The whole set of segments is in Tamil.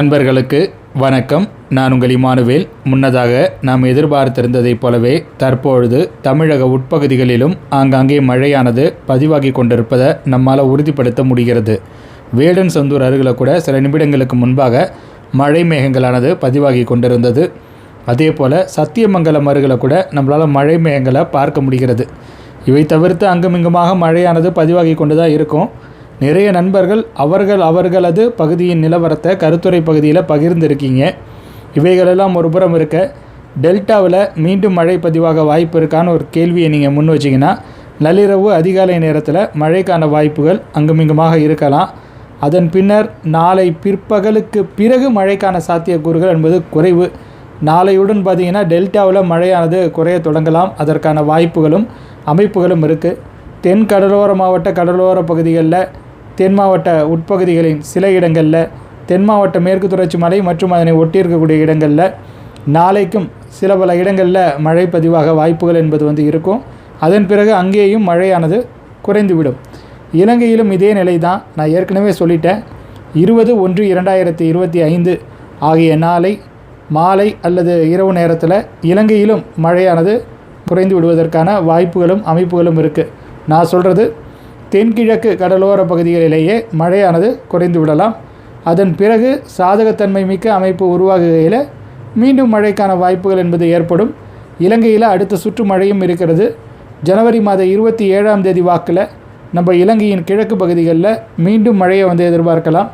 நண்பர்களுக்கு வணக்கம். நான் உங்கள் இமானுவேல். முன்னதாக நாம் எதிர்பார்த்திருந்ததைப் போலவே தற்பொழுது தமிழக உட்பகுதிகளிலும் ஆங்காங்கே மழையானது பதிவாகி கொண்டிருப்பதை நம்மால் உறுதிப்படுத்த முடிகிறது. வேடன் சந்தூர் அருகில் கூட சில நிமிடங்களுக்கு முன்பாக மழை மேகங்களானது பதிவாகி கொண்டிருந்தது. அதே போல் சத்தியமங்கலம் அருகில் கூட நம்மளால் மழை மேகங்களை பார்க்க முடிகிறது. இவை தவிர்த்து அங்குமிங்குமாக மழையானது பதிவாகி கொண்டு தான் இருக்கும். நிறைய நண்பர்கள் அவர்கள் அவர்களது பகுதியின் நிலவரத்தை கருத்துரை பகுதியில் பகிர்ந்திருக்கீங்க. இவைகளெல்லாம் ஒரு புறம் இருக்க டெல்டாவில் மீண்டும் மழை பதிவாக வாய்ப்பு இருக்கான்னு ஒரு கேள்வியை நீங்கள் முன் வச்சிங்கன்னா நள்ளிரவு அதிகாலை நேரத்தில் மழைக்கான வாய்ப்புகள் அங்குமிங்குமாக இருக்கலாம். அதன் பின்னர் நாளை பிற்பகலுக்கு பிறகு மழைக்கான சாத்தியக்கூறுகள் என்பது குறைவு. நாளையுடன் பார்த்தீங்கன்னா டெல்டாவில் மழையானது குறைய தொடங்கலாம். அதற்கான வாய்ப்புகளும் அமைப்புகளும் இருக்குது தென் கடலோர மாவட்ட கடலோர பகுதிகளில் தென் மாவட்ட உட்பகுதிகளின் சில இடங்களில் தென் மாவட்ட மேற்கு தொடர்ச்சி மலை மற்றும் அதனை ஒட்டியிருக்கக்கூடிய இடங்களில் நாளைக்கும் சில பல இடங்களில் மழை பதிவாக வாய்ப்புகள் என்பது வந்து இருக்கும். அதன் பிறகு அங்கேயும் மழையானது குறைந்துவிடும். இலங்கையிலும் இதே நிலை தான் நான் ஏற்கனவே சொல்லிட்டேன். இருபது ஒன்று இரண்டாயிரத்தி இருபத்தி ஐந்து ஆகிய நாளை மாலை அல்லது இரவு நேரத்தில் இலங்கையிலும் மழையானது குறைந்து விடுவதற்கான வாய்ப்புகளும் அமைப்புகளும் இருக்குது நான் சொல்கிறது தென்கிழக்கு கடலோர பகுதிகளிலேயே மழையானது குறைந்து விடலாம் அதன் பிறகு சாதகத்தன்மை மிக்க அமைப்பு உருவாகுகையில் மீண்டும் மழைக்கான வாய்ப்புகள் என்பது ஏற்படும். இலங்கையில் அடுத்த சுற்று மழையும் இருக்கிறது. ஜனவரி மாத இருபத்தி ஏழாம் தேதி வாக்கில் நம்ம இலங்கையின் கிழக்கு பகுதிகளில் மீண்டும் மழையை வந்து எதிர்பார்க்கலாம்.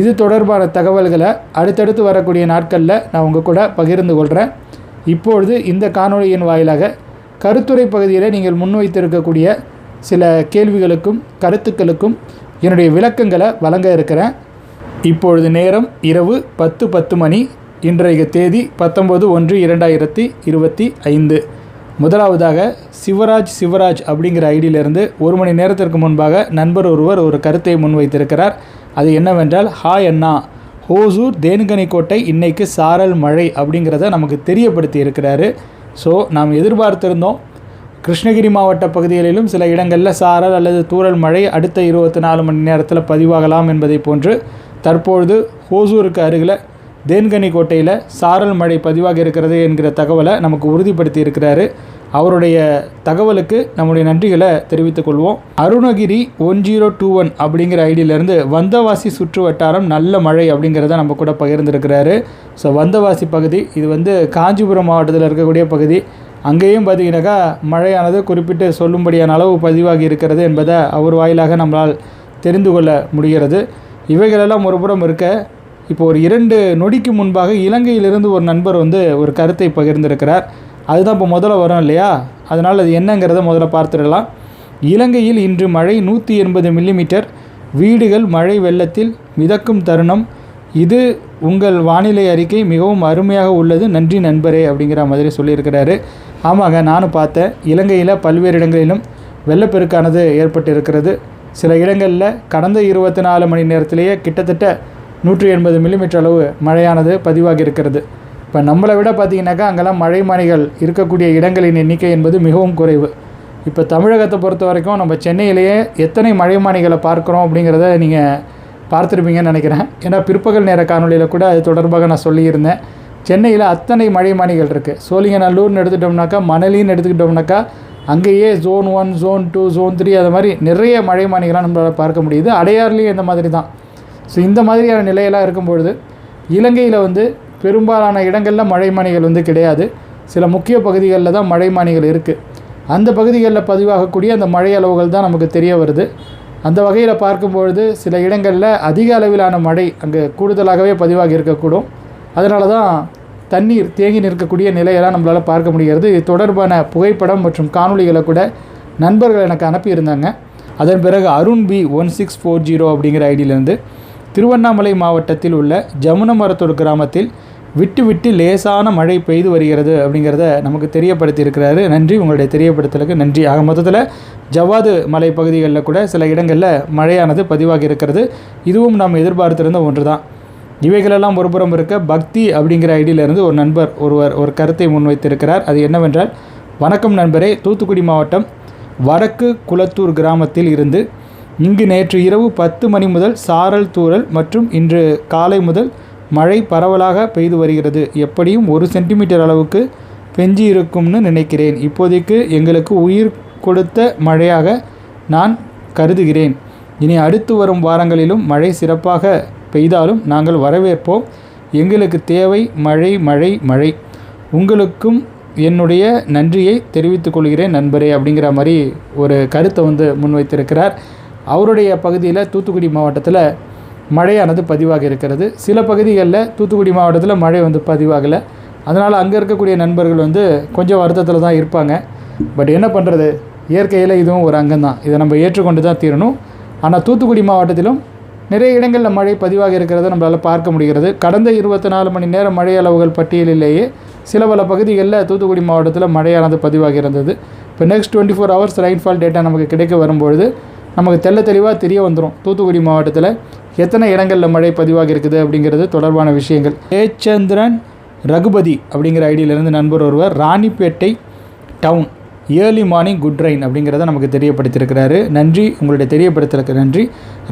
இது தொடர்பான தகவல்களை அடுத்தடுத்து வரக்கூடிய நாட்களில் நான் உங்கள் கூட பகிர்ந்து கொள்கிறேன். இப்பொழுது இந்த காணொளியின் வாயிலாக கருத்துரை பகுதியில் நீங்கள் முன்வைத்திருக்கக்கூடிய சில கேள்விகளுக்கும் கருத்துக்களுக்கும் என்னுடைய விளக்கங்களை வழங்க இருக்கிறேன். இப்பொழுது நேரம் இரவு பத்து பத்து மணி. இன்றைய தேதி பத்தொம்பது ஒன்று இரண்டாயிரத்தி இருபத்தி ஐந்து. முதலாவதாக சிவராஜ் சிவராஜ் அப்படிங்கிற ஐடியிலிருந்து ஒரு மணி நேரத்திற்கு முன்பாக நண்பர் ஒருவர் ஒரு கருத்தை முன்வைத்திருக்கிறார். அது என்னவென்றால் ஹாய் அண்ணா ஹோசூர் தேன்கனிக்கோட்டை இன்னைக்கு சாரல் மழை அப்படிங்கிறத நமக்கு தெரியப்படுத்தி இருக்கிறாரு ஸோ நாம் எதிர்பார்த்திருந்தோம் கிருஷ்ணகிரி மாவட்ட பகுதிகளிலும் சில இடங்களில் சாரல் அல்லது தூரல் மழை அடுத்த இருபத்தி நாலு மணி நேரத்தில் பதிவாகலாம் என்பதை போன்று தற்பொழுது ஹோசூருக்கு அருகில் தேன்கனிக்கோட்டையில் சாரல் மழை பதிவாக இருக்கிறது என்கிற தகவலை நமக்கு உறுதிப்படுத்தி இருக்கிறாரு. அவருடைய தகவலுக்கு நம்முடைய நன்றிகளை தெரிவித்துக் கொள்வோம். Arunagiri one zero two one அப்படிங்கிற ஐடியிலேருந்து வந்தவாசி சுற்று வட்டாரம் நல்ல மழை அப்படிங்கிறத நம்ம கூட பகிர்ந்துருக்கிறாரு. ஸோ வந்தவாசி பகுதி இது வந்து காஞ்சிபுரம் மாவட்டத்தில் இருக்கக்கூடிய பகுதி. அங்கேயும் பார்த்தீங்கன்னாக்கா மழையானது குறிப்பிட்டு சொல்லும்படியான அளவு பதிவாகி இருக்கிறது என்பதை அவர் வாயிலாக நம்மளால் தெரிந்து கொள்ள முடிகிறது. இவைகளெல்லாம் ஒரு புறம் இருக்க இப்போ ஒரு இரண்டு நொடிக்கு முன்பாக இலங்கையிலிருந்து ஒரு நண்பர் வந்து ஒரு கருத்தை பகிர்ந்திருக்கிறார். அதுதான் இப்போ முதல்ல வரும் இல்லையா? அதனால் அது என்னங்கிறத முதல்ல பார்த்துடலாம். இலங்கையில் இன்று மழை நூற்றி எண்பது மில்லிமீட்டர். வீடுகள் மழை வெள்ளத்தில் மிதக்கும் தருணம். இது உங்கள் வானிலை அறிக்கை மிகவும் அருமையாக உள்ளது. நன்றி நண்பரே அப்படிங்கிற மாதிரி சொல்லியிருக்கிறாரு. ஆமாங்க நானும் பார்த்தேன். இலங்கையில் பல்வேறு இடங்களிலும் வெள்ளப்பெருக்கானது ஏற்பட்டு இருக்கிறது சில இடங்களில் கடந்த இருபத்தி நாலு மணி நேரத்திலேயே கிட்டத்தட்ட நூற்றி எண்பது மில்லிமீட்டர் அளவு மழையானது பதிவாகி இருக்கிறது. இப்போ நம்மளை விட பார்த்தீங்கன்னாக்கா அங்கெல்லாம் மழைமானிகள் இருக்கக்கூடிய இடங்களின் எண்ணிக்கை என்பது மிகவும் குறைவு. இப்போ தமிழகத்தை பொறுத்த வரைக்கும் நம்ம சென்னையிலேயே எத்தனை மழைமானிகளை பார்க்குறோம் அப்படிங்கிறத நீங்கள் பார்த்துருப்பீங்கன்னு நினைக்கிறேன். ஏன்னா பிற்பகல் நேர காணொலியில் கூட அது தொடர்பாக நான் சொல்லியிருந்தேன். சென்னையில் அத்தனை மழைமானிகள் இருக்குது சோழிங்கநல்லூர்னு எடுத்துட்டோம்னாக்கா மணலின்னு எடுத்துக்கிட்டோம்னாக்கா அங்கேயே zone one zone two zone three அது மாதிரி நிறைய மழைமானிகளாக நம்மளால் பார்க்க முடியுது. அடையாறுலேயும் இந்த மாதிரி தான். ஸோ இந்த மாதிரியான நிலையெல்லாம் இருக்கும்பொழுது இலங்கையில் வந்து பெரும்பாலான இடங்களில் மழைமானிகள் வந்து கிடையாது. சில முக்கிய பகுதிகளில் தான் மழைமானிகள் இருக்குது அந்த பகுதிகளில் பதிவாகக்கூடிய அந்த மழை அளவுகள் தான் நமக்கு தெரிய வருது. அந்த வகையில் பார்க்கும்பொழுது சில இடங்களில் அதிக அளவிலான மழை அங்கே கூடுதலாகவே பதிவாகி இருக்கக்கூடும். அதனால தான் தண்ணீர் தேங்கி நிற்கக்கூடிய நிலையெல்லாம் நம்மளால் பார்க்க முடிகிறது. இது தொடர்பான புகைப்படம் மற்றும் காணொளிகளை கூட நண்பர்கள் எனக்கு அனுப்பியிருந்தாங்க. அதன் பிறகு Arun B one six four zero அப்படிங்கிற ஐடியிலேருந்து திருவண்ணாமலை மாவட்டத்தில் உள்ள ஜமுனமரத்தூர் கிராமத்தில் விட்டு விட்டு லேசான மழை பெய்து வருகிறது அப்படிங்கிறத நமக்கு தெரியப்படுத்தியிருக்கிறாரு. நன்றி. உங்களுடைய தெரியப்படுத்தலுக்கு நன்றி. ஆக மொத்தத்தில் ஜவ்வாது மலை பகுதிகளில் கூட சில இடங்களில் மழையானது பதிவாகி இருக்கிறது. இதுவும் நாம் எதிர்பார்த்திருந்த ஒன்று தான் இவைகளெல்லாம் ஒருபுறம் இருக்க பக்தி அப்படிங்கிற ஐடியிலிருந்து ஒரு நண்பர் ஒருவர் ஒரு கருத்தை முன்வைத்திருக்கிறார். அது என்னவென்றால் வணக்கம் நண்பரே தூத்துக்குடி மாவட்டம் வடக்கு குளத்தூர் கிராமத்தில் இருந்து இங்கு நேற்று இரவு பத்து மணி முதல் சாரல் தூறல் மற்றும் இன்று காலை முதல் மழை பரவலாக பெய்து வருகிறது. எப்படியும் ஒரு சென்டிமீட்டர் அளவுக்கு பெஞ்சி இருக்கும்னு நினைக்கிறேன். இப்போதைக்கு எங்களுக்கு உயிர் கொடுத்த மழையாக நான் கருதுகிறேன். இனி அடுத்து வரும் வாரங்களிலும் மழை சிறப்பாக பெய்தாலும் நாங்கள் வரவேற்போம். எங்களுக்கு தேவை மழை மழை மழை. உங்களுக்கும் என்னுடைய நன்றியை தெரிவித்துக் கொள்கிறேன் நண்பரே அப்படிங்கிற மாதிரி ஒரு கருத்தை வந்து முன்வைத்திருக்கிறார். அவருடைய பகுதியில் தூத்துக்குடி மாவட்டத்தில் மழையானது பதிவாக இருக்கிறது. சில பகுதிகளில் தூத்துக்குடி மாவட்டத்தில் மழை வந்து பதிவாகலை. அதனால் அங்கே இருக்கக்கூடிய நண்பர்கள் வந்து கொஞ்சம் வருத்தத்தில் தான் இருப்பாங்க. பட் என்ன பண்ணுறது இயற்கையில் இதுவும் ஒரு அங்கம் தான் இதை நம்ம ஏற்றுக்கொண்டு தான் தீரணும். ஆனால் தூத்துக்குடி மாவட்டத்திலும் நிறைய இடங்களில் மழை பதிவாக இருக்கிறத நம்மளால் பார்க்க முடிகிறது. கடந்த இருபத்தி நாலு மணி நேர மழை அளவுகள் பட்டியலிலேயே சில பல பகுதிகளில் தூத்துக்குடி மாவட்டத்தில் மழையானது பதிவாக இருந்தது. இப்போ next twenty four hours rainfall data நமக்கு கிடைக்க வரும்பொழுது நமக்கு தெள்ள தெளிவாக தெரிய வந்துடும் தூத்துக்குடி மாவட்டத்தில் எத்தனை இடங்களில் மழை பதிவாக இருக்குது அப்படிங்கிறது தொடர்பான விஷயங்கள். ஏச்சந்திரன் ரகுபதி அப்படிங்கிற ஐடியிலேருந்து நண்பர் ஒருவர் Ranipet town early morning good rain அப்படிங்கிறத நமக்கு தெரியப்படுத்தியிருக்கிறாரு. நன்றி உங்களுடைய தெரியப்படுத்துறதுக்கு நன்றி.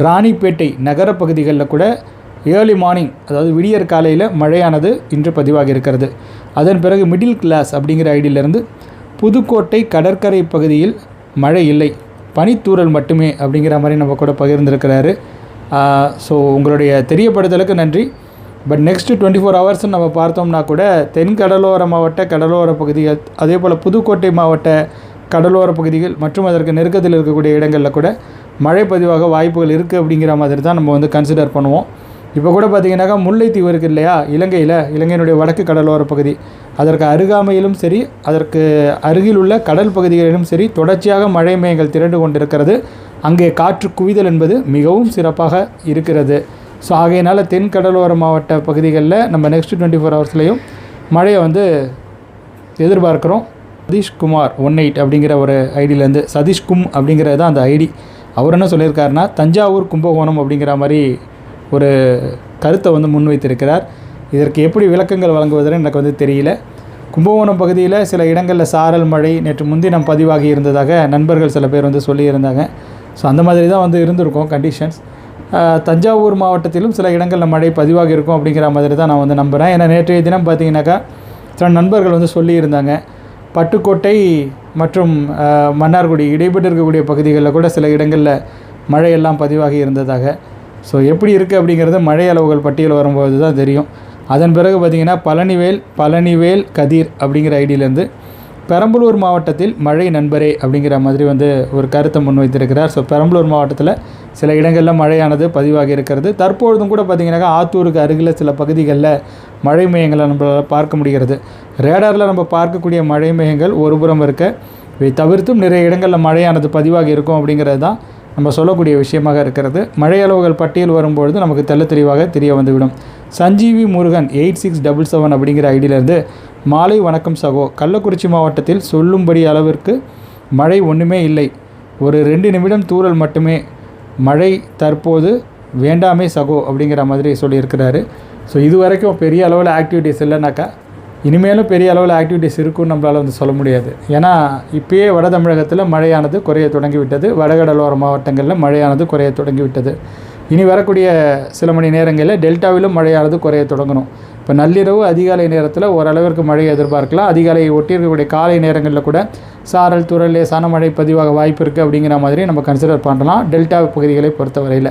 ராணிப்பேட்டை நகர பகுதிகளில் கூட ஏர்லி மார்னிங் அதாவது விடியற் காலையில் மழையானது இன்று பதிவாகி இருக்கிறது. அதன் பிறகு மிடில் கிளாஸ் அப்படிங்கிற ஐடியிலேருந்து புதுக்கோட்டை கடற்கரை பகுதியில் மழை இல்லை. பனித்தூறல் மட்டுமே அப்படிங்கிற மாதிரி நம்ம கூட பகிர்ந்திருக்கிறாரு. ஸோ உங்களுடைய தெரியப்படுத்தலுக்கு நன்றி. பட் நெக்ஸ்ட்டு டுவெண்ட்டி ஃபோர் ஹவர்ஸ்னு நம்ம பார்த்தோம்னா கூட தென் கடலோர மாவட்ட கடலோர பகுதிகள் அதே போல் புதுக்கோட்டை மாவட்ட கடலோர பகுதிகள் மற்றும் அதற்கு நெருக்கத்தில் இருக்கக்கூடிய இடங்களில் கூட மழை பதிவாக வாய்ப்புகள் இருக்குது அப்படிங்கிற மாதிரி தான் நம்ம வந்து கன்சிடர் பண்ணுவோம். இப்போ கூட பார்த்தீங்கன்னாக்கா முல்லைத்தீவு இருக்குது இல்லையா? இலங்கையில் இலங்கையினுடைய வடக்கு கடலோர பகுதி. அதற்கு அருகாமையிலும் சரி அதற்கு அருகில் உள்ள கடல் பகுதிகளிலும் சரி தொடர்ச்சியாக மழை மேகங்கள் திரண்டு கொண்டிருக்கிறது. அங்கே காற்று குவிதல் என்பது மிகவும் சிறப்பாக இருக்கிறது. ஸோ ஆகையினால் தென் கடலோர மாவட்ட பகுதிகளில் நம்ம நெக்ஸ்ட் டுவெண்ட்டி ஃபோர் ஹவர்ஸ்லேயும் மழையை வந்து எதிர்பார்க்குறோம். சதீஷ்குமார் ஒன் எயிட் அப்படிங்கிற ஒரு ஐடியிலேருந்து சதீஷ்கும் அப்படிங்கிறது தான் அந்த ஐடி. அவர் என்ன சொல்லியிருக்காருன்னா தஞ்சாவூர் கும்பகோணம் அப்படிங்கிற மாதிரி ஒரு கருத்தை வந்து முன்வைத்திருக்கிறார். இதற்கு எப்படி விளக்கங்கள் வழங்குவதுன்னு எனக்கு வந்து தெரியல. கும்பகோணம் பகுதியில் சில இடங்களில் சாரல் மழை நேற்று முன்தினம் பதிவாகி இருந்ததாக நண்பர்கள் சில பேர் வந்து சொல்லியிருந்தாங்க. ஸோ அந்த மாதிரி தான் வந்து இருந்திருக்கும் கண்டிஷன்ஸ் தஞ்சாவூர் மாவட்டத்திலும் சில இடங்களில் மழை பதிவாகி இருக்கும் அப்படிங்கிற மாதிரி தான் நான் வந்து நம்புகிறேன் ஏன்னா நேற்றைய தினம் பார்த்தீங்கன்னாக்கா சில நண்பர்கள் வந்து சொல்லியிருந்தாங்க. பட்டுக்கோட்டை மற்றும் மன்னார்குடி இடைப்பட்டு இருக்கக்கூடிய பகுதிகளில் கூட சில இடங்களில் மழையெல்லாம் பதிவாகி இருந்ததாக. ஸோ எப்படி இருக்குது அப்படிங்கிறது மழை அளவுகள் பட்டியல் வரும்போது தான் தெரியும். அதன் பிறகு பார்த்திங்கன்னா பழனிவேல் பழனிவேல் கதிர் அப்படிங்கிற ஐடியிலேருந்து பெரம்பலூர் மாவட்டத்தில் மழை நண்பரே அப்படிங்கிற மாதிரி வந்து ஒரு கருத்தை முன்வைத்திருக்கிறார். ஸோ பெரம்பலூர் மாவட்டத்தில் சில இடங்களில் மழையானது பதிவாகி இருக்கிறது. தற்பொழுதும் கூட பார்த்திங்கனாக்கா ஆத்தூருக்கு அருகில் சில பகுதிகளில் மழை மேகங்களை நம்மளால் பார்க்க முடிகிறது. ரேடாரில் நம்ம பார்க்கக்கூடிய மழை மேகங்கள் ஒரு புறம் இருக்க இவை தவிர்த்தும் நிறைய இடங்களில் மழையானது பதிவாக இருக்கும் அப்படிங்கிறது தான் நம்ம சொல்லக்கூடிய விஷயமாக இருக்கிறது. மழை அளவுகள் பட்டியல் வரும்பொழுது நமக்கு தெல்ல தெளிவாக தெரிய வந்துவிடும். Sanjeevi Murugan eight six double seven அப்படிங்கிற ஐடியிலேருந்து மாலை வணக்கம் சகோ கள்ளக்குறிச்சி மாவட்டத்தில் சொல்லும்படி அளவிற்கு மழை ஒன்றுமே இல்லை. ஒரு ரெண்டு நிமிடம் தூறல் மட்டுமே. மழை தற்போது வேண்டாமே சகோ அப்படிங்கிற மாதிரி சொல்லியிருக்கிறாரு. ஸோ இது வரைக்கும் பெரிய அளவில் ஆக்டிவிட்டீஸ் இல்லைனாக்கா இனிமேலும் பெரிய அளவில் ஆக்டிவிட்டீஸ் இருக்கும்னு நம்மளால் வந்து சொல்ல முடியாது. ஏன்னா இப்பயே வட தமிழகத்தில் மழையானது குறைய தொடங்கிவிட்டது. வடகடலோர மாவட்டங்களில் மழையானது குறைய தொடங்கிவிட்டது. இனி வரக்கூடிய சில மணி நேரங்களில் டெல்டாவிலும் மழையானது குறைய தொடங்கணும். இப்போ நள்ளிரவு அதிகாலை நேரத்தில் ஓரளவிற்கு மழையை எதிர்பார்க்கலாம். அதிகாலையை ஒட்டி இருக்கக்கூடிய காலை நேரங்களில் கூட சாரல் துறல் லேசான மழை பதிவாக வாய்ப்பு இருக்குது அப்படிங்கிற மாதிரி நம்ம கன்சிடர் பண்ணலாம். டெல்டா பகுதிகளை பொறுத்தவரையில்.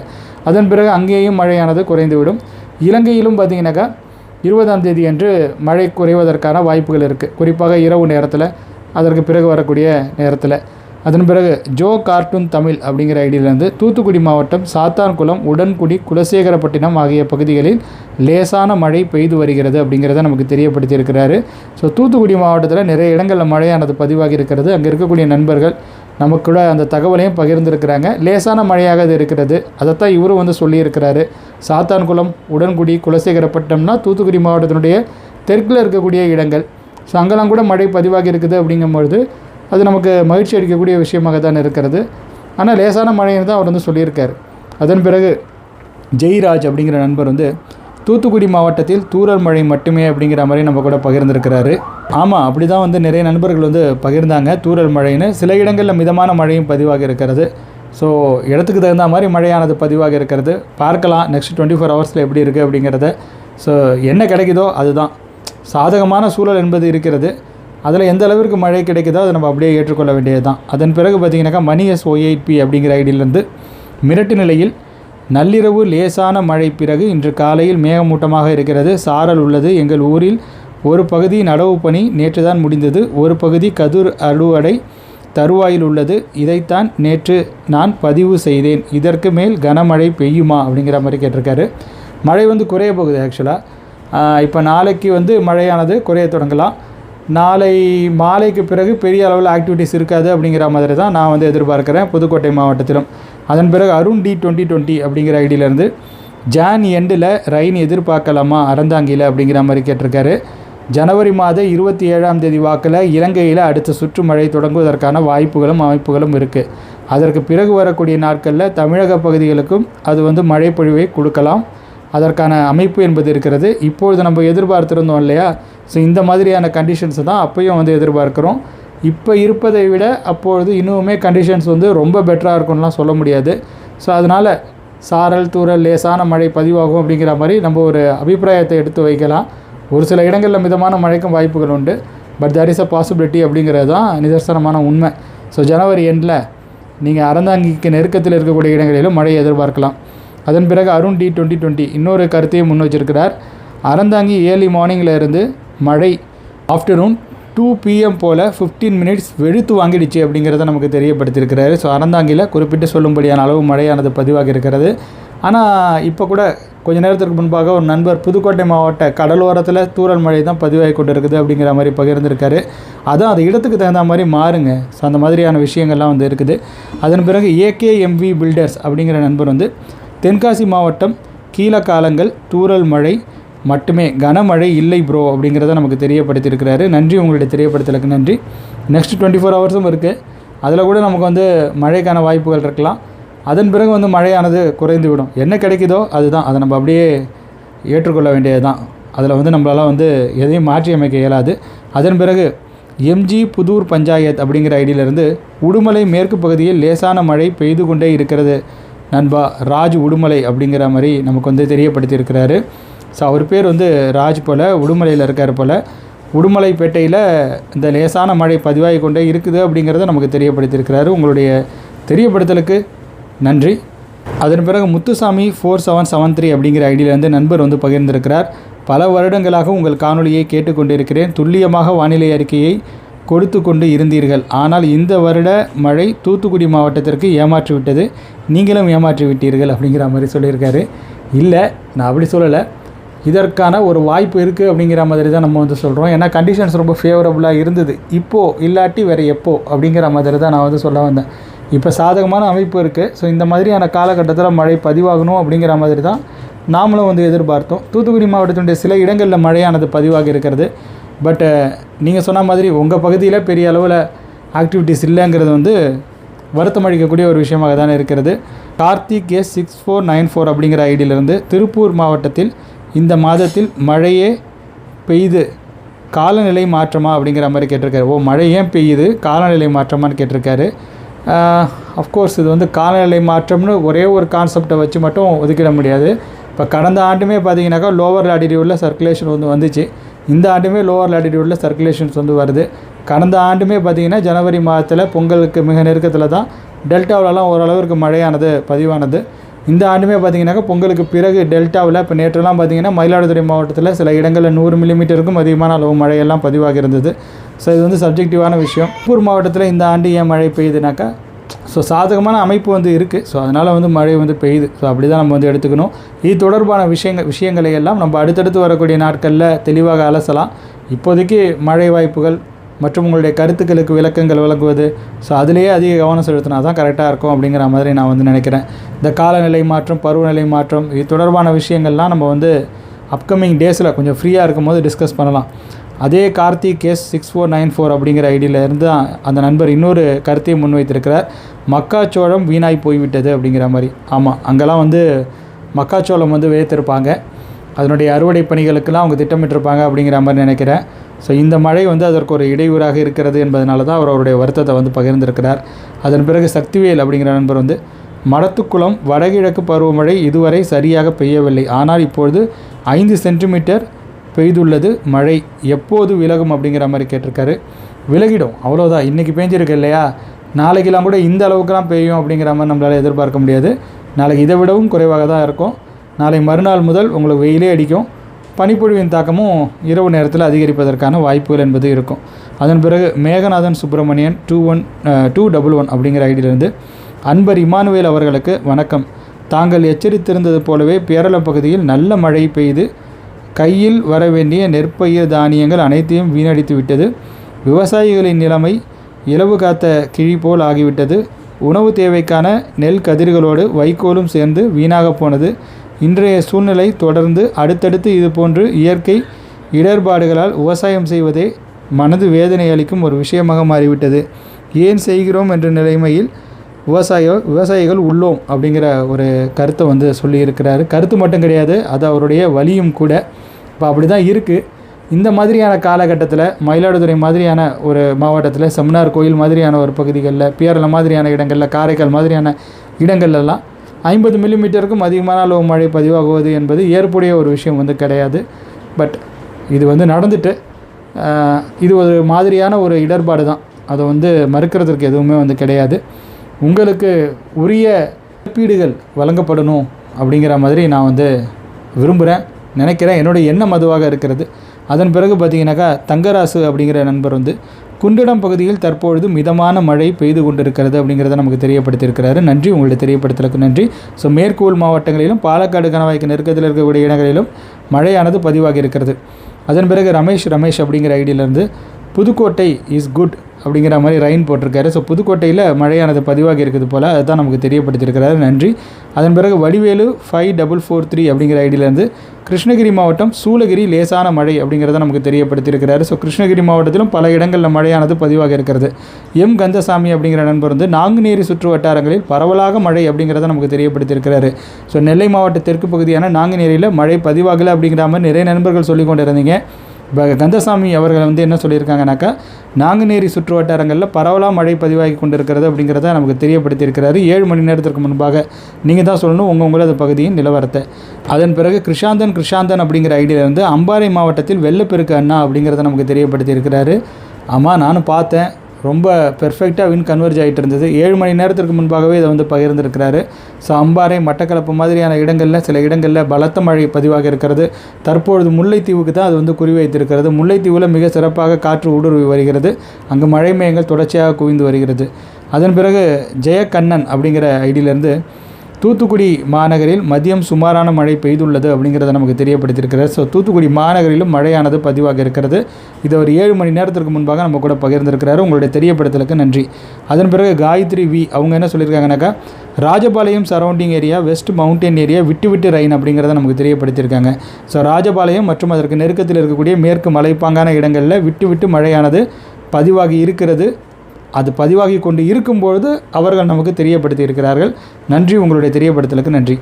அதன் பிறகு அங்கேயும் மழையானது குறைந்துவிடும். இலங்கையிலும் பார்த்திங்கனாக்கா இருபதாம் தேதி அன்று மழை குறைவதற்கான வாய்ப்புகள் இருக்குது குறிப்பாக இரவு நேரத்தில் அதற்கு பிறகு வரக்கூடிய நேரத்தில். அதன் பிறகு ஜோ கார்ட்டூன் தமிழ் அப்படிங்கிற ஐடியிலேருந்து தூத்துக்குடி மாவட்டம் சாத்தான்குளம் உடன்குடி குலசேகரப்பட்டினம் ஆகிய பகுதிகளில் லேசான மழை பெய்து வருகிறது அப்படிங்கிறத நமக்கு தெரியப்படுத்தியிருக்கிறாரு. ஸோ தூத்துக்குடி மாவட்டத்தில் நிறைய இடங்களில் மழையானது பதிவாகி இருக்கிறது. அங்கே இருக்கக்கூடிய நண்பர்கள் நமக்கு கூட அந்த தகவலையும் பகிர்ந்திருக்கிறாங்க. லேசான மழையாக அது இருக்கிறது. அதைத்தான் இவரும் வந்து சொல்லியிருக்கிறாரு. சாத்தான்குளம் உடன்குடி குலசேகரப்பட்டினம்னா தூத்துக்குடி மாவட்டத்தினுடைய தெற்கில் இருக்கக்கூடிய இடங்கள். ஸோ அங்கெல்லாம் கூட மழை பதிவாகி இருக்குது அப்படிங்கும்பொழுது அது நமக்கு மகிழ்ச்சி அளிக்கக்கூடிய விஷயமாக தான் இருக்கிறது. ஆனால் லேசான மழைன்னு தான் அவர் வந்து சொல்லியிருக்கார். அதன் பிறகு ஜெய்ராஜ் அப்படிங்கிற நண்பர் வந்து தூத்துக்குடி மாவட்டத்தில் தூரல் மழை மட்டுமே அப்படிங்கிற மாதிரி நம்ம கூட பகிர்ந்திருக்கிறாரு. ஆமாம் அப்படி தான் வந்து நிறைய நண்பர்கள் வந்து பகிர்ந்தாங்க தூரல் மழைன்னு. சில இடங்களில் மிதமான மழையும் பதிவாக இருக்கிறது. ஸோ இடத்துக்கு தகுந்த மாதிரி மழையானது பதிவாக இருக்கிறது. பார்க்கலாம் நெக்ஸ்ட் டுவெண்ட்டி ஃபோர் ஹவர்ஸில் எப்படி இருக்குது அப்படிங்கிறத. ஸோ என்ன கிடைக்குதோ அதுதான். சாதகமான சூழல் என்பது இருக்கிறது. அதில் எந்த அளவிற்கு மழை கிடைக்குதோ அதை நம்ம அப்படியே ஏற்றுக்கொள்ள வேண்டியது தான் அதன் பிறகு பார்த்தீங்கன்னாக்கா மணி எஸ் ஒய்ஐபி அப்படிங்கிற ஐடியிலேருந்து மிரட்டு நிலையில் நள்ளிரவு லேசான மழை பிறகு இன்று காலையில் மேகமூட்டமாக இருக்கிறது. சாரல் உள்ளது. எங்கள் ஊரில் ஒரு பகுதி நடவு பணி நேற்று தான் முடிந்தது. ஒரு பகுதி கதிர் அறுவடை தருவாயில் உள்ளது. இதைத்தான் நேற்று நான் பதிவு செய்தேன். இதற்கு மேல் கனமழை பெய்யுமா? அப்படிங்கிற மாதிரி கேட்டிருக்காரு. மழை வந்து குறைய போகுது ஆக்சுவலாக இப்போ நாளைக்கு வந்து மழையானது குறைய தொடங்கலாம். நாளை மாலைக்கு பிறகு பெரிய அளவில் ஆக்டிவிட்டிஸ் இருக்காது அப்படிங்கிற மாதிரி தான் நான் வந்து எதிர்பார்க்குறேன். புதுக்கோட்டை மாவட்டத்திலும். அதன் பிறகு அருண் டி டுவெண்ட்டி டுவெண்ட்டி அப்படிங்கிற ஐடியிலேருந்து ஜான் எண்டில் ரயின் எதிர்பார்க்கலாமா? அறந்தாங்கியில் அப்படிங்கிற மாதிரி கேட்டிருக்காரு. ஜனவரி மாத இருபத்தி ஏழாம் தேதி வாக்கில் இலங்கையில் அடுத்த சுற்று மழை தொடங்குவதற்கான வாய்ப்புகளும் அமைப்புகளும் இருக்குது அதற்கு பிறகு வரக்கூடிய நாட்களில் தமிழக பகுதிகளுக்கும் அது வந்து மழை பொழிவை கொடுக்கலாம். அதற்கான அமைப்பு என்பது இருக்கிறது. இப்பொழுது நம்ம எதிர்பார்த்துருந்தோம் இல்லையா? ஸோ இந்த மாதிரியான கண்டிஷன்ஸை தான் அப்பையும் வந்து எதிர்பார்க்குறோம். இப்போ இருப்பதை விட அப்பொழுது இன்னுமே கண்டிஷன்ஸ் வந்து ரொம்ப பெட்டராக இருக்கும்லாம் சொல்ல முடியாது. ஸோ அதனால் சாரல் தூரல் லேசான மழை பதிவாகும் அப்படிங்கிற மாதிரி நம்ம ஒரு அபிப்பிராயத்தை எடுத்து வைக்கலாம். ஒரு சில இடங்களில் மிதமான மழைக்கும் வாய்ப்புகள் உண்டு. But there is a possibility அப்படிங்கிறது தான் நிதர்சனமான உண்மை. ஸோ ஜனவரி எண்டில் நீங்கள் அறந்தாங்கிக்கு நெருக்கத்தில் இருக்கக்கூடிய இடங்களிலும் மழையை எதிர்பார்க்கலாம். அதன் பிறகு அருண் டி டுவெண்ட்டி டுவெண்ட்டி இன்னொரு கருத்தையும் முன் வச்சிருக்கிறார். அறந்தாங்கி ஏர்லி மார்னிங்கில் இருந்து மழை ஆஃப்டர்நூன் டூ பிஎம் போல் ஃபிஃப்டீன் மினிட்ஸ் வெளுத்து வாங்கிடுச்சு அப்படிங்கிறத நமக்கு தெரியப்படுத்தியிருக்கிறாரு. ஸோ அறந்தாங்கியில் குறிப்பிட்டு சொல்லும்படியான அளவு மழையானது பதிவாகி இருக்கிறது. ஆனால் இப்போ கூட கொஞ்ச நேரத்திற்கு முன்பாக ஒரு நண்பர் புதுக்கோட்டை மாவட்ட கடலோரத்தில் தூரல் மழை தான் பதிவாகி கொண்டு இருக்குது அப்படிங்கிற மாதிரி பகிர்ந்திருக்காரு. அதான் அது இடத்துக்கு தகுந்த மாதிரி மாறுங்க. ஸோ அந்த மாதிரியான விஷயங்கள்லாம் வந்து இருக்குது. அதன் பிறகு ஏகேஎம்வி பில்டர்ஸ் அப்படிங்கிற நண்பர் வந்து தென்காசி மாவட்டம் கீழக்காலங்கள் தூரல் மழை மட்டுமே கனமழை இல்லை ப்ரோ அப்படிங்கிறத நமக்கு தெரியப்படுத்தியிருக்கிறாரு. நன்றி உங்களுடைய தெரியப்படுத்தலுக்கு நன்றி. நெக்ஸ்ட் டுவெண்ட்டி ஃபோர் ஹவர்ஸும் இருக்குது அதில் கூட நமக்கு வந்து மழைக்கான வாய்ப்புகள் இருக்கலாம். அதன் பிறகு வந்து மழையானது குறைந்து விடும் என்ன கிடைக்குதோ அதுதான். அதை நம்ம அப்படியே ஏற்றுக்கொள்ள வேண்டியது தான் அதில் வந்து நம்மளால் வந்து எதையும் மாற்றி அமைக்க இயலாது. அதன் பிறகு எம்ஜி புதூர் பஞ்சாயத் அப்படிங்கிற ஐடியிலேருந்து உடுமலை மேற்கு பகுதியில் லேசான மழை பெய்து கொண்டே இருக்கிறது. நண்பா ராஜ் உடுமலை அப்படிங்கிற மாதிரி நமக்கு வந்து தெரியப்படுத்தியிருக்கிறாரு. ஸோ அவர் பேர் வந்து ராஜ் போல் உடுமலையில் இருக்கார் போல். உடுமலைப்பேட்டையில் இந்த லேசான மழை பதிவாகி கொண்டே இருக்குது அப்படிங்கிறத நமக்கு தெரியப்படுத்தியிருக்கிறாரு. உங்களுடைய தெரியப்படுத்தலுக்கு நன்றி. அதன் பிறகு Muthusamy four seven seven three அப்படிங்கிற ஐடியிலேருந்து நண்பர் வந்து பகிர்ந்திருக்கிறார். பல வருடங்களாக உங்கள் காணொலியை கேட்டுக்கொண்டிருக்கிறேன். துல்லியமாக வானிலை அறிக்கையை கொடுத்து கொண்டு இருந்தீர்கள். ஆனால் இந்த வருட மழை தூத்துக்குடி மாவட்டத்திற்கு ஏமாற்றி விட்டது நீங்களும் ஏமாற்றி விட்டீர்கள் அப்படிங்கிற மாதிரி சொல்லியிருக்காரு. இல்லை நான் அப்படி சொல்லலை. இதற்கான ஒரு வாய்ப்பு இருக்குது அப்படிங்கிற மாதிரி தான் நம்ம வந்து சொல்கிறோம் ஏன்னா கண்டிஷன்ஸ் ரொம்ப ஃபேவரபுளாக இருந்தது. இப்போது இல்லாட்டி வேறு எப்போ அப்படிங்கிற மாதிரி தான் நான் வந்து சொல்ல வந்தேன். இப்போ சாதகமான அமைப்பு இருக்குது ஸோ இந்த மாதிரியான காலகட்டத்தில் மழை பதிவாகணும் அப்படிங்கிற மாதிரி தான் நாமளும் வந்து எதிர்பார்த்தோம். தூத்துக்குடி மாவட்டத்தினுடைய சில இடங்களில் மழையானது பதிவாக இருக்கிறது. பட் நீங்கள் சொன்ன மாதிரி உங்கள் பகுதியில் பெரிய அளவில் ஆக்டிவிட்டீஸ் இல்லைங்கிறது வந்து வருத்தம் அளிக்கக்கூடிய ஒரு விஷயமாக தானே இருக்கிறது. Karthik S six four nine four அப்படிங்கிற ஐடியிலிருந்து திருப்பூர் மாவட்டத்தில் இந்த மாதத்தில் மழையே பெய்து காலநிலை மாற்றமா அப்படிங்கிற மாதிரி கேட்டிருக்காரு. ஓ மழை ஏன் பெய்யுது? காலநிலை மாற்றமான்னு கேட்டிருக்காரு. அஃப்கோர்ஸ் இது வந்து காலநிலை மாற்றம்னு ஒரே ஒரு கான்செப்டை வச்சு மட்டும் ஒதுக்கிட முடியாது. இப்போ கடந்த ஆண்டுமே பார்த்தீங்கன்னாக்கா லோவர் லாட்டிடியூடில் சர்க்குலேஷன் வந்து வந்துச்சு. இந்த ஆண்டுமே லோவர் லாட்டிடியூடில் சர்க்குலேஷன்ஸ் வந்து வருது. கடந்த ஆண்டுமே பார்த்திங்கன்னா ஜனவரி மாதத்தில் பொங்கலுக்கு மிக நெருக்கத்தில் தான் டெல்டாவிலலாம் ஓரளவிற்கு மழையானது பதிவானது. இந்த ஆண்டுமே பார்த்திங்கனாக்கா பொங்கலுக்கு பிறகு டெல்டாவில் இப்போ நேற்றுலாம் பார்த்தீங்கன்னா மயிலாடுதுறை மாவட்டத்தில் சில இடங்களில் நூறு மில்லிமீட்டருக்கும் அதிகமான அளவு மழையெல்லாம் பதிவாக இருந்தது ஸோ இது வந்து சப்ஜெக்டிவான விஷயம். திருப்பூர் மாவட்டத்தில் இந்த ஆண்டு ஏன் மழை பெய்யுதுனாக்கா ஸோ சாதகமான அமைப்பு வந்து இருக்குது ஸோ அதனால் வந்து மழை வந்து பெய்யுது. ஸோ அப்படி தான் நம்ம வந்து எடுத்துக்கணும். இது தொடர்பான விஷயங்கள் விஷயங்களை எல்லாம் நம்ம அடுத்தடுத்து வரக்கூடிய நாட்களில் தெளிவாக அலசலாம். இப்போதைக்கு மழை வாய்ப்புகள் மற்றும் உங்களுடைய கருத்துக்களுக்கு விளக்கங்கள் வழங்குவது ஸோ அதிலேயே அதிக கவனம் செலுத்தினா தான் கரெக்டாக இருக்கும் அப்படிங்கிற மாதிரி நான் வந்து நினைக்கிறேன். இந்த காலநிலை மாற்றம் பருவநிலை மாற்றம் இது தொடர்பான விஷயங்கள்லாம் நம்ம வந்து அப்கமிங் டேஸில் கொஞ்சம் ஃப்ரீயாக இருக்கும் போது டிஸ்கஸ் பண்ணலாம். அதே Karthik S six four nine four அப்படிங்கிற ஐடியிலேருந்து தான் அந்த நண்பர் இன்னொரு கருத்தையும் முன்வைத்திருக்கிறார். மக்காச்சோளம் வீணாய் போய்விட்டது அப்படிங்கிற மாதிரி. ஆமாம் அங்கெல்லாம் வந்து மக்காச்சோளம் வந்து விதைத்திருப்பாங்க. அதனுடைய அறுவடை பணிகளுக்கெல்லாம் அவங்க திட்டமிட்டிருப்பாங்க அப்படிங்கிற மாதிரி நினைக்கிறேன். ஸோ இந்த மழை வந்து அதற்கு ஒரு இடையூறாக இருக்கிறது என்பதனால தான் அவர் அவருடைய வருத்தத்தை வந்து பகிர்ந்திருக்கிறார். அதன் பிறகு சக்திவேல் அப்படிங்கிற நண்பர் வந்து மடத்துக்குளம் வடகிழக்கு பருவமழை இதுவரை சரியாக பெய்யவில்லை. ஆனால் இப்பொழுது ஐந்து சென்டிமீட்டர் பெய்துள்ளது மழை. எப்போது விலகும்? அப்படிங்கிற மாதிரி கேட்டிருக்காரு. விலகிடும். அவ்வளோதான் இன்றைக்கி பேஞ்சிருக்கு இல்லையா? நாளைக்கெல்லாம் கூட இந்த அளவுக்குலாம் பெய்யும். அப்படிங்கிற மாதிரி நம்மளால் எதிர்பார்க்க முடியாது. நாளைக்கு இதை விடவும் குறைவாக தான் இருக்கும். நாளை மறுநாள் முதல் உங்களுக்கு வெயிலே அடிக்கும். பனிப்பொழிவின் தாக்கமும் இரவு நேரத்தில் அதிகரிப்பதற்கான வாய்ப்புகள் என்பது இருக்கும். அதன் பிறகு Meganathan Subramanian two one two double one அப்படிங்கிற ஐடியிலிருந்து அன்பர் இமானுவேல் அவர்களுக்கு வணக்கம். தாங்கள் எச்சரித்திருந்தது போலவே பேரள பகுதியில் நல்ல மழை பெய்து கையில் வர வேண்டிய நெற்பயிர் தானியங்கள் அனைத்தையும் வீணடித்து விட்டது. விவசாயிகளின் நிலைமை இலவு காத்த கிழி போல் ஆகிவிட்டது. உணவு தேவைக்கான நெல் கதிர்களோடு வைக்கோலும் சேர்ந்து வீணாக போனது. இன்றைய சூழ்நிலை தொடர்ந்து அடுத்தடுத்து இதுபோன்று இயற்கை இடர்பாடுகளால் விவசாயம் செய்வதே மனது வேதனை அளிக்கும் ஒரு விஷயமாக மாறிவிட்டது. ஏன் செய்கிறோம் என்ற நிலைமையில் விவசாய விவசாயிகள் உள்ளோம் அப்படிங்கிற ஒரு கருத்தை வந்து சொல்லியிருக்கிறாரு. கருத்து மட்டும் கிடையாது அது அவருடைய வழியும் கூட. இப்போ அப்படி தான் இருக்குது இந்த மாதிரியான காலகட்டத்தில் மயிலாடுதுறை மாதிரியான ஒரு மாவட்டத்தில் செம்னார் கோயில் மாதிரியான ஒரு பகுதிகளில் பேரளம் மாதிரியான இடங்களில் காரைக்கால் மாதிரியான இடங்கள்லாம் ஐம்பது மில்லிமீட்டருக்கும் அதிகமான அளவு மழை பதிவாகுவது என்பது ஏற்புடைய ஒரு விஷயம் வந்து கிடையாது. பட் இது வந்து நடந்துட்டு இது ஒரு மாதிரியான ஒரு இடர்பாடு தான். அதை வந்து மறுக்கிறதுக்கு எதுவுமே வந்து கிடையாது. உங்களுக்கு உரிய இழப்பீடுகள் வழங்கப்படணும் அப்படிங்கிற மாதிரி நான் வந்து விரும்புகிறேன் நினைக்கிறேன். என்னுடைய எண்ணம் அதுவாக இருக்கிறது. அதன் பிறகு பார்த்தீங்கன்னாக்கா தங்கராசு அப்படிங்கிற நண்பர் வந்து குண்டிடம் பகுதியில் தற்பொழுது மிதமான மழை பெய்து கொண்டிருக்கிறது அப்படிங்கிறத நமக்கு தெரியப்படுத்தியிருக்கிறாரு. நன்றி உங்களுடைய தெரியப்படுத்தலுக்கு நன்றி. ஸோ மேற்கு உள் மாவட்டங்களிலும் பாலக்காடு கணவாய்க்கு நெருக்கத்தில் இருக்கக்கூடிய இடங்களிலும் மழையானது பதிவாகி இருக்கிறது. அதன் பிறகு ரமேஷ் ரமேஷ் அப்படிங்கிற ஐடியிலேருந்து புதுக்கோட்டை இஸ் குட் அப்படிங்கிற மாதிரி ரைன் போட்டிருக்காரு. ஸோ புதுக்கோட்டையில் மழையானது பதிவாகி இருக்குது போல். அதுதான் நமக்கு தெரியப்படுத்தியிருக்கிறாரு. நன்றி. அதன் பிறகு Vadivelu five double four three அப்படிங்கிற ஐடியிலேருந்து கிருஷ்ணகிரி மாவட்டம் சூளகிரி லேசான மழை அப்படிங்கிறத நமக்கு தெரியப்படுத்தியிருக்கிறாரு. ஸோ கிருஷ்ணகிரி மாவட்டத்திலும் பல இடங்களில் மழையானது பதிவாக இருக்கிறது. எம் கந்தசாமி அப்படிங்கிற நண்பர் வந்து நாங்குநேரி சுற்று வட்டாரங்களில் பரவலாக மழை அப்படிங்கிறத நமக்கு தெரியப்படுத்தியிருக்கிறாரு. ஸோ நெல்லை மாவட்ட தெற்கு பகுதியான நாங்குநேரியில் மழை பதிவாகலை அப்படிங்கிற மாதிரி நிறைய நண்பர்கள் சொல்லிக் கொண்டிருந்தீங்க இப்போ கந்தசாமி அவர்கள் வந்து என்ன சொல்லியிருக்காங்கனாக்கா நாங்குநேரி சுற்று வட்டாரங்களில் பரவலாக மழை பதிவாகி கொண்டிருக்கிறது அப்படிங்கிறத நமக்கு தெரியப்படுத்தியிருக்கிறாரு. ஏழு மணி நேரத்திற்கு முன்பாக நீங்கள் தான் சொல்லணும் உங்கள் உங்களது பகுதியின் நிலவரத்தை. அதன் பிறகு கிருஷாந்தன் கிருஷாந்தன் அப்படிங்கிற ஐடியிலேருந்து அம்பாறை மாவட்டத்தில் வெள்ளப்பெருக்கு அண்ணா அப்படிங்கிறத நமக்கு தெரியப்படுத்தியிருக்கிறாரு. ஆமாம் நானும் பார்த்தேன். ரொம்ப பெர்ஃபெக்டாக வின் கன்வெர்ஜ் ஆகிட்டு இருந்தது. ஏழு மணி நேரத்திற்கு முன்பாகவே இதை வந்து பகிர்ந்திருக்கிறாரு. ஸோ அம்பாறை மட்டக்களப்பு மாதிரியான இடங்களில் சில இடங்களில் பலத்த மழை பதிவாக இருக்கிறது. தற்பொழுது முல்லைத்தீவுக்கு தான் அது வந்து குறிவைத்திருக்கிறது. முல்லைத்தீவில் மிக சிறப்பாக காற்று ஊடுருவி வருகிறது. அங்கு மழை மேகங்கள் தொடர்ச்சியாக குவிந்து வருகிறது. அதன் பிறகு ஜெயக்கண்ணன் அப்படிங்கிற ஐடியிலேருந்து தூத்துக்குடி மாநகரில் மதியம் சுமாரான மழை பெய்துள்ளது அப்படிங்கிறத நமக்கு தெரியப்படுத்தியிருக்கிறது. ஸோ தூத்துக்குடி மாநகரிலும் மழையானது பதிவாக இருக்கிறது. இது ஒரு ஏழு மணி நேரத்திற்கு முன்பாக நம்ம கூட பகிர்ந்திருக்கிறாரு. உங்களுடைய தெரியப்படுத்தலுக்கு நன்றி. அதன் பிறகு காயத்ரி வி அவங்க என்ன சொல்லியிருக்காங்கனாக்கா Rajapalayam surrounding area west mountain area விட்டு விட்டு ரயின் அப்படிங்கிறத நமக்கு தெரியப்படுத்தியிருக்காங்க. ஸோ ராஜபாளையம் மற்றும் அதற்கு நெருக்கத்தில் இருக்கக்கூடிய மேற்கு மலைப்பாங்கான இடங்களில் விட்டு விட்டு மழையானது பதிவாகி இருக்கிறது. அது பதிவாகி கொண்டு இருக்கும்பொழுது அவர்கள் நமக்கு தெரியப்படுத்தி இருக்கிறார்கள். நன்றி உங்களுடைய தெரியப்படுத்தலுக்கு நன்றி.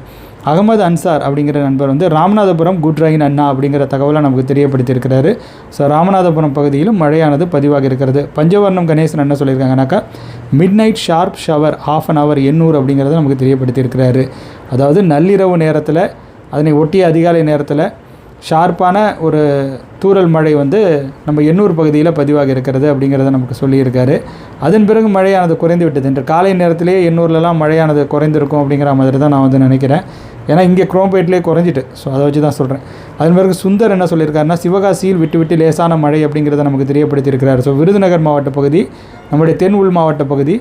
அகமது அன்சார் அப்படிங்கிற நண்பர் வந்து ராமநாதபுரம் குட் ரைன் அண்ணா அப்படிங்கிற தகவலை நமக்கு தெரியப்படுத்தியிருக்கிறாரு. ஸோ ராமநாதபுரம் பகுதியிலும் மழையானது பதிவாக இருக்கிறது. பஞ்சவர்ணம் கணேசன் என்ன சொல்லியிருக்காங்கனாக்கா midnight sharp shower of an hour எண்ணூறு அப்படிங்கிறத நமக்கு தெரியப்படுத்தியிருக்கிறாரு. அதாவது நள்ளிரவு நேரத்தில் அதனை ஒட்டிய அதிகாலை நேரத்தில் ஷார்ப்பான ஒரு தூறல் மழை வந்து நம்ம எண்ணூர் பகுதியில் பதிவாக இருக்கிறது அப்படிங்கிறத நமக்கு சொல்லியிருக்காரு. அதன் பிறகு மழையானது குறைந்து விட்டது. இன்று காலை நேரத்திலேயே எண்ணூர்லலாம் மழையானது குறைந்திருக்கும் அப்படிங்கிற மாதிரி தான் நான் வந்து நினைக்கிறேன். ஏன்னா இங்கே குரோம்பேட்லேயே குறைஞ்சிட்டு. ஸோ அதை வச்சு தான் சொல்கிறேன் அதன் பிறகு சுந்தர் என்ன சொல்லியிருக்காருன்னா சிவகாசியில் விட்டு விட்டு லேசான மழை அப்படிங்கிறத நமக்கு தெரியப்படுத்தியிருக்கிறார். ஸோ விருதுநகர் மாவட்ட பகுதி நம்முடைய தென் உள் மாவட்ட பகுதி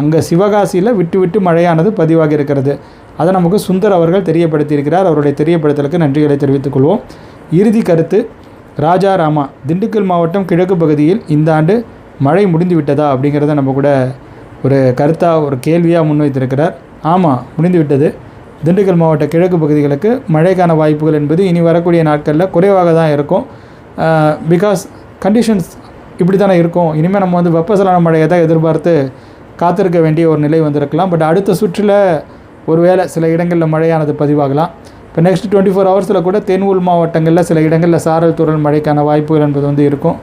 அங்கே சிவகாசியில் விட்டு விட்டு மழையானது பதிவாகி இருக்கிறது. அதை நமக்கு சுந்தர் அவர்கள் தெரியப்படுத்தியிருக்கிறார். அவருடைய தெரியப்படுத்தலுக்கு நன்றிகளை தெரிவித்துக் கொள்வோம். இறுதி கருத்து ராஜா ராமா திண்டுக்கல் மாவட்டம் கிழக்கு பகுதியில் இந்த ஆண்டு மழை முடிந்து விட்டதா அப்படிங்கிறத நம்ம கூட ஒரு கருத்தாக ஒரு கேள்வியாக முன்வைத்திருக்கிறார். ஆமாம் முடிந்துவிட்டது. திண்டுக்கல் மாவட்ட கிழக்கு பகுதிகளுக்கு மழைக்கான வாய்ப்புகள் என்பது இனி வரக்கூடிய நாட்களில் குறைவாக தான் இருக்கும். பிகாஸ் கண்டிஷன்ஸ் இப்படி தானே இருக்கும். இனிமேல் நம்ம வந்து வெப்பசலன மழையை தான் எதிர்பார்த்து காத்திருக்க வேண்டிய ஒரு நிலை வந்திருக்கலாம். பட் அடுத்த சுற்றில் ஒருவேளை சில இடங்களில் மழையானது பதிவாகலாம். இப்போ நெக்ஸ்ட் டுவெண்ட்டி ஃபோர் ஹவர்ஸில் கூட தென் உள் மாவட்டங்களில் சில இடங்களில் சாரல் துறல் மழைக்கான வாய்ப்புகள் என்பது வந்து இருக்கும்.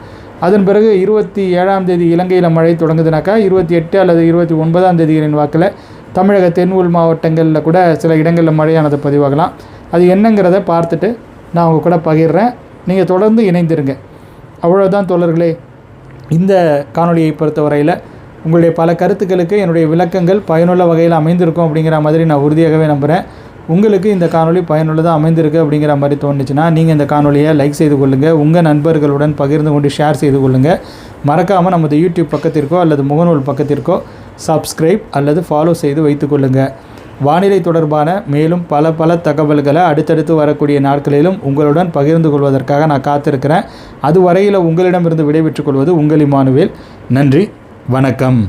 அதன் பிறகு இருபத்தி ஏழாம் தேதி இலங்கையில் மழை தொடங்குதுனாக்கா இருபத்தி எட்டு அல்லது இருபத்தி ஒன்பதாம் தேதிகளின் வாக்கில் தமிழக தென் உள் மாவட்டங்களில் கூட சில இடங்களில் மழையானது பதிவாகலாம். அது என்னங்கிறத பார்த்துட்டு நான் உங்கள் கூட பகிர்றேன். நீங்கள் தொடர்ந்து இணைந்திருங்க. அவ்வளோதான் தோழர்களே. இந்த காணொளியை பொறுத்தவரையில் உங்களுடைய பல கருத்துக்களுக்கு என்னுடைய விளக்கங்கள் பயனுள்ள வகையில் அமைந்திருக்கும் அப்படிங்கிற மாதிரி நான் உறுதியாகவே நம்புகிறேன் உங்களுக்கு இந்த காணொளி பயனுள்ளதாக அமைந்திருக்கு அப்படிங்கிற மாதிரி தோணுச்சுன்னா நீங்கள் இந்த காணொலியை லைக் செய்து கொள்ளுங்கள் உங்கள் நண்பர்களுடன் பகிர்ந்து கொண்டு ஷேர் செய்து கொள்ளுங்கள் மறக்காமல் நமது யூடியூப் பக்கத்திற்கோ அல்லது முகநூல் பக்கத்திற்கோ சப்ஸ்கிரைப் அல்லது ஃபாலோ செய்து வைத்துக்கொள்ளுங்கள் வானிலை தொடர்பான மேலும் பல பல தகவல்களை அடுத்தடுத்து வரக்கூடிய நாட்களிலும் உங்களுடன் பகிர்ந்து கொள்வதற்காக நான் காத்திருக்கிறேன். அதுவரையில் உங்களிடமிருந்து விடைபெற்றுக் கொள்வது உங்கள் இமானுவேல். நன்றி வணக்கம்.